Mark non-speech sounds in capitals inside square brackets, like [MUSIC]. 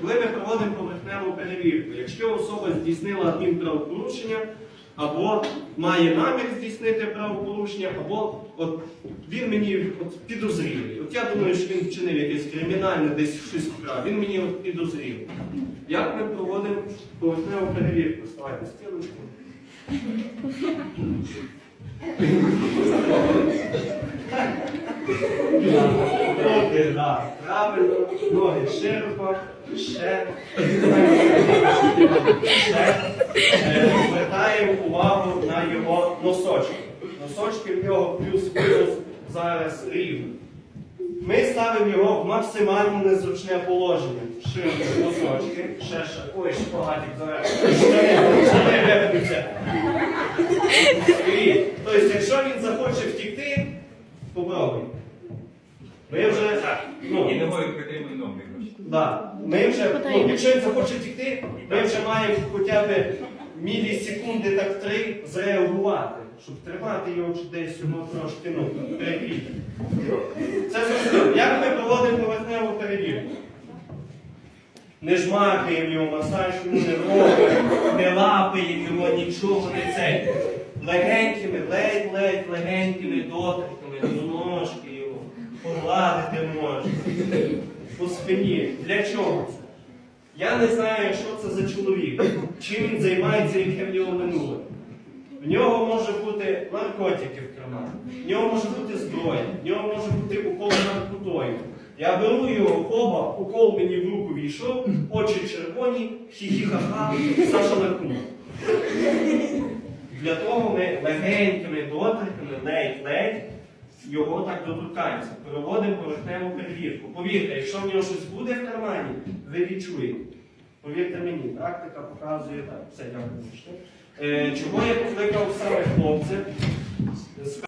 Коли ми проводимо поверхневу перевірку, якщо особа здійснила адмінправопорушення, або має намір здійснити правопорушення, або от, він мені от, підозрілий. От я думаю, що він вчинив якесь кримінальне, десь щось вкрав, він мені от, підозрілий. Як ми проводимо поверхневу перевірку? Ставайте стілочку. [LAUGHS] Руки, да, правильно, ноги широко, ще. Ще. Звертаємо увагу на його носочки. Носочки в нього плюс-мінус зараз рівно. Ми ставимо його в максимально незручне положення. Широко носочки, ще ще. Ой, шпагатик зараз. Штани випнуться. І, Тобто, якщо він захоче втікти, попробуй. Ми вже, ну, І ногою притримуй ноги. коротше. Да. Ми вже, ну, якщо він захоче втікти, ми вже маємо хоча б мілісекунди так три зреагувати, щоб тримати його чи десь його трошки ну, перекрити. Це зрозуміло. Як ми проводимо поверхневу перевірку? Не жмакаємо його, масаж йому не робимо, не лапаємо його, нічого не це. Легенькими, ледь-ледь, легенькими доторками до ножки його. Погладити можна по спині. Для чого? Я не знаю, що це за чоловік, чим він займається, яке в нього минуле. В нього може бути наркотики в кармані, в нього може бути зброя, в нього може бути укол наркотою. Я беру його, хоба, укол мені в руку війшов, очі червоні, хі-хі-ха-ха, Саша наркоман. Для того ми легенькими доторками, ледь-ледь, його так доторкаємося. Проводимо поверхневу перевірку. Повірте, якщо в нього щось буде в кармані, ви відчуєте. Повірте мені, практика показує так. Все, дякую. Е, Чого я покликав саме хлопця?